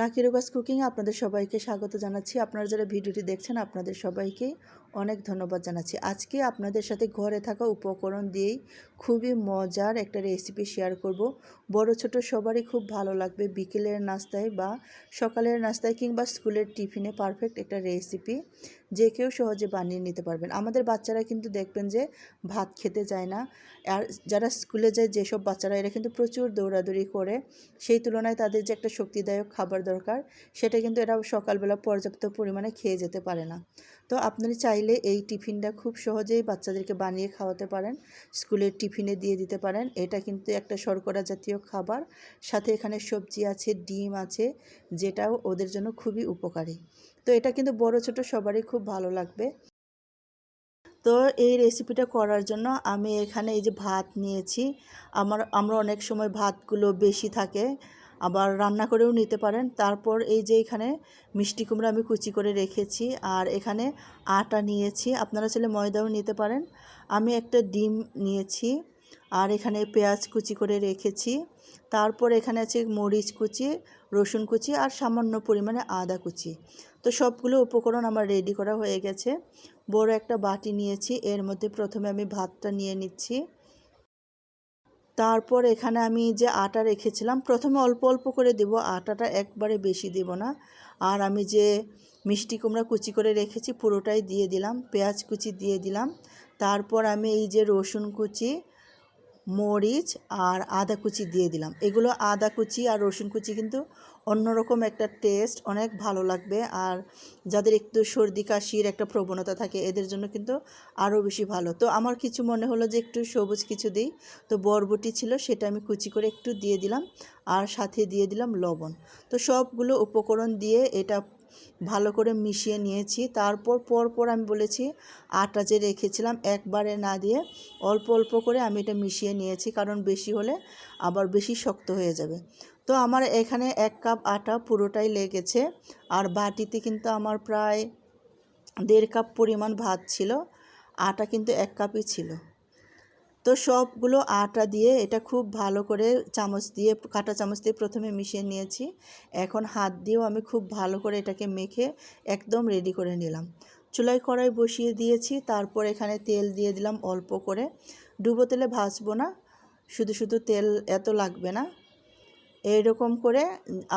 Lucky রোগাস cooking আপনাদের সবাইকে স্বাগত জানাচ্ছি। আপনারা যারা ভিডিওটি দেখছেন, আপনাদের সবাইকে অনেক ধন্যবাদ জানাচ্ছি। আজকে আপনাদের সাথে ঘরে থাকা উপকরণ দিয়েই খুবই মজার একটা রেসিপি শেয়ার করব। বড় ছোট সবারই খুব ভালো লাগবে বিকেলের নাস্তায় বা সকালের নাস্তায় কিংবা স্কুলের টিফিনে পারফেক্ট একটা রেসিপি যে কেউ সহজে বানিয়ে নিতে পারবেন। আমাদের বাচ্চারা কিন্তু দেখবেন যে ভাত খেতে যায় না। আর যারা স্কুলে যায়, যেসব বাচ্চারা, এরা কিন্তু প্রচুর দৌড়াদৌড়ি করে। সেই তুলনায় তাদের যে একটা শক্তিদায়ক খাবার দরকার, সেটা কিন্তু এরা সকালবেলা পর্যাপ্ত পরিমাণে খেয়ে যেতে পারে না। তো আপনি চাইলে এই টিফিনটা খুব সহজেই বাচ্চাদেরকে বানিয়ে খাওয়াতে পারেন। স্কুলের টিফিনে দিয়ে দিতে পারেন। এটা কিন্তু একটা শর্করা জাতীয় খাবার। সাথে এখানে সবজি আছে, ডিম আছে, যেটাও ওদের জন্য খুবই উপকারী। তো এটা কিন্তু বড় ছোট সবারই খুব ভালো লাগবে। তো এই রেসিপিটা করার জন্য আমি এখানে এই যে ভাত নিয়েছি। আমার, আমরা অনেক সময় ভাতগুলো বেশি থাকে, আবার রান্না করেও নিতে পারেন। তারপর এই যে এখানে মিষ্টি কুমড়া আমি কুচি করে রেখেছি, আর এখানে আটা নিয়েছি। আপনারা চাইলে ময়দাও নিতে পারেন। আমি একটা ডিম নিয়েছি। আর এখানে পেঁয়াজ কুচি করে রেখেছি। তারপর এখানে আছে মরিচ কুচি, রসুন কুচি আর সামান্য পরিমাণে আদা কুচি। তো সবগুলো উপকরণ আমার রেডি করা হয়ে গেছে। বড় একটা বাটি নিয়েছি, এর মধ্যে প্রথমে আমি ভাতটা নিয়ে নিচ্ছি। তারপর এখানে আমি যে আটা রেখেছিলাম, প্রথমে অল্প অল্প করে দেব, আটাটা একবারে বেশি দেব না। আর আমি যে মিষ্টি কুমড়া কুচি করে রেখেছি, পুরোটাই দিয়ে দিলাম, পেঁয়াজ কুচি দিয়ে দিলাম। তারপর আমি এই যে রসুন কুচি মরিচ আর আদা কুচি দিয়ে দিলাম। এগুলো আদা কুচি আর রসুন কুচি কিন্তু অন্যরকম একটা টেস্ট অনেক ভালো লাগবে। আর যাদের একটু সর্দি, কাশির একটা প্রবণতা থাকে, এদের জন্য কিন্তু আরও বেশি ভালো। তো আমার কিছু মনে হলো যে একটু সবুজ কিছু দিই। তো বরবটি ছিল, সেটা আমি কুচি করে একটু দিয়ে দিলাম। আর সাথে দিয়ে দিলাম লবণ। তো সবগুলো উপকরণ দিয়ে এটা ভালো করে মিশিয়ে নিয়েছি। তারপর পরপর আমি বলেছি আটা যে রেখেছিলাম একবারে না দিয়ে অল্প অল্প করে আমি এটা মিশিয়ে নিয়েছি, কারণ বেশি হলে আবার বেশি শক্ত হয়ে যাবে। তো আমার এখানে এক কাপ আটা পুরোটাই লেগেছে, আর বাটিতে কিন্তু আমার প্রায় দেড় কাপ পরিমাণ ভাত ছিল, আটা কিন্তু এক কাপই ছিল। তো সবগুলো আটা দিয়ে এটা খুব ভালো করে চামচ দিয়ে, কাটা চামচ দিয়ে প্রথমে মিশিয়ে নিয়েছি। এখন হাত দিয়েও আমি খুব ভালো করে এটাকে মেখে একদম রেডি করে নিলাম। চুলাই কড়াই বসিয়ে দিয়েছি, তারপর এখানে তেল দিয়ে দিলাম অল্প করে। ডুবো তেলে ভাজবো না, শুধু শুধু তেল এত লাগবে না। এইরকম করে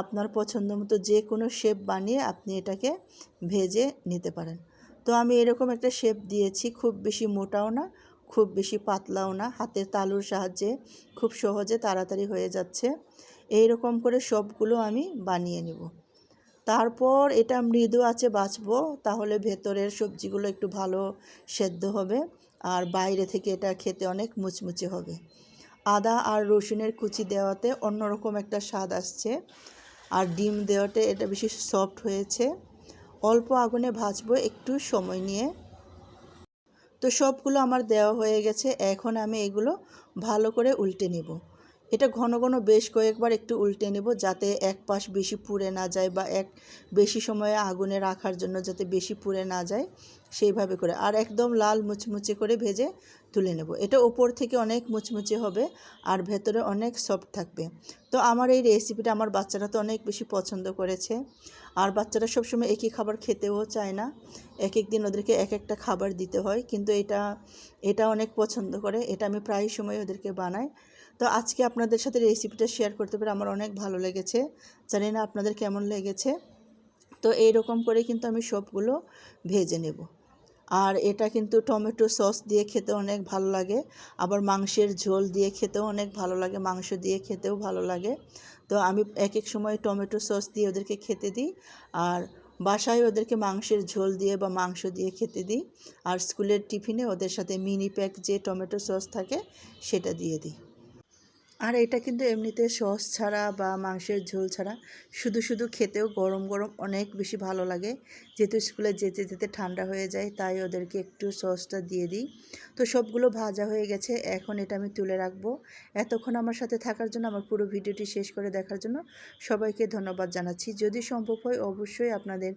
আপনার পছন্দ মতো যে কোনো শেপ বানিয়ে আপনি এটাকে ভেজে নিতে পারেন। তো আমি এরকম একটা শেপ দিয়েছি, খুব বেশি মোটাও না খুব বেশি পাতলাও না, হাতের তালুর সাহায্যে খুব সহজে তাড়াতাড়ি হয়ে যাচ্ছে। এই রকম করে সবগুলো আমি বানিয়ে নেব। তারপর এটা মৃদু আছে বাঁচবো তাহলে ভেতরের সবজিগুলো একটু ভালো সেদ্ধ হবে আর বাইরে থেকে এটা খেতে অনেক মুচমুচে হবে। আদা আর রসুনের কুচি দেওয়াতে অন্যরকম একটা স্বাদ আসছে আর ডিম দেওয়াতে এটা বেশি সফট হয়েছে। অল্প আগুনে ভাজবো, একটু সময় নিয়ে তো সবগুলো আমার দেওয়া হয়ে গেছে এখন আমি এগুলো ভালো করে উল্টে নেব। এটা ঘন ঘন বেশ কয়েকবার একটু উল্টে নেব যাতে এক পাশ বেশি পুড়ে না যায় বা এক বেশি সময়ে আগুনে রাখার জন্য যাতে বেশি পুড়ে না যায়, সেইভাবে করে। আর একদম লাল মুচমুচে করে ভেজে তুলে নেব। এটা ওপর থেকে অনেক মুচমুচে হবে আর ভেতরে অনেক সফট থাকবে। তো আমার এই রেসিপিটা আমার বাচ্চারা তো অনেক বেশি পছন্দ করেছে। আর বাচ্চারা সবসময় একই খাবার খেতেও চায় না। এক এক দিন ওদেরকে এক একটা খাবার দিতে হয়। কিন্তু এটা এটা অনেক পছন্দ করে। এটা আমি প্রায় সময় ওদেরকে বানাই। তো আজকে আপনাদের সাথে রেসিপিটা শেয়ার করতে পেরে আমার অনেক ভালো লেগেছে। জানি না আপনাদের কেমন লেগেছে। তো এইরকম করে কিন্তু আমি সবগুলো ভেজে নেব। আর এটা কিন্তু টমেটো সস দিয়ে খেতে অনেক ভালো লাগে। আবার মাংসের ঝোল দিয়ে খেতেও অনেক ভালো লাগে। মাংস দিয়ে খেতেও ভালো লাগে। তো আমি এক এক সময় টমেটো সস দিয়ে ওদেরকে খেতে দিই। আর বাসায় ওদেরকে মাংসের ঝোল দিয়ে বা মাংস দিয়ে খেতে দিই। আর স্কুলের টিফিনে ওদের সাথে মিনি প্যাক যে টমেটো সস থাকে, সেটা দিয়ে দিই। আর এটা কিন্তু এমনিতে সস ছাড়া বা মাংসের ঝোল ছাড়া শুধু শুধু খেতেও গরম গরম অনেক বেশি ভালো লাগে। যেহেতু স্কুলে যেতে যেতে ঠান্ডা হয়ে যায়, তাই ওদেরকে একটু সসটা দিয়ে দিই। তো সবগুলো ভাজা হয়ে গেছে, এখন এটা আমি তুলে রাখব। এতক্ষণ আমার সাথে থাকার জন্য, আমার পুরো ভিডিওটি শেষ করে দেখার জন্য সবাইকে ধন্যবাদ জানাচ্ছি। যদি সম্ভব হয়, অবশ্যই আপনাদের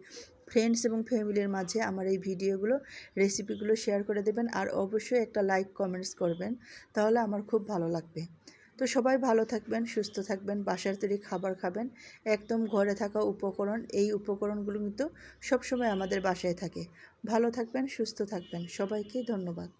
ফ্রেন্ডস এবং ফ্যামিলির মাঝে আমার এই ভিডিওগুলো রেসিপিগুলো শেয়ার করে দেবেন। আর অবশ্যই একটা লাইক কমেন্টস করবেন। তাহলে আমার খুব ভালো লাগবে। তো সবাই ভালো থাকবেন, সুস্থ থাকবেন, বাসার তৈরি খাবার খাবেন। একদম ঘরে থাকা উপকরণ, এই উপকরণগুলো কিন্তু সবসময় আমাদের বাসায় থাকে। ভালো থাকবেন, সুস্থ থাকবেন। সবাইকে ধন্যবাদ।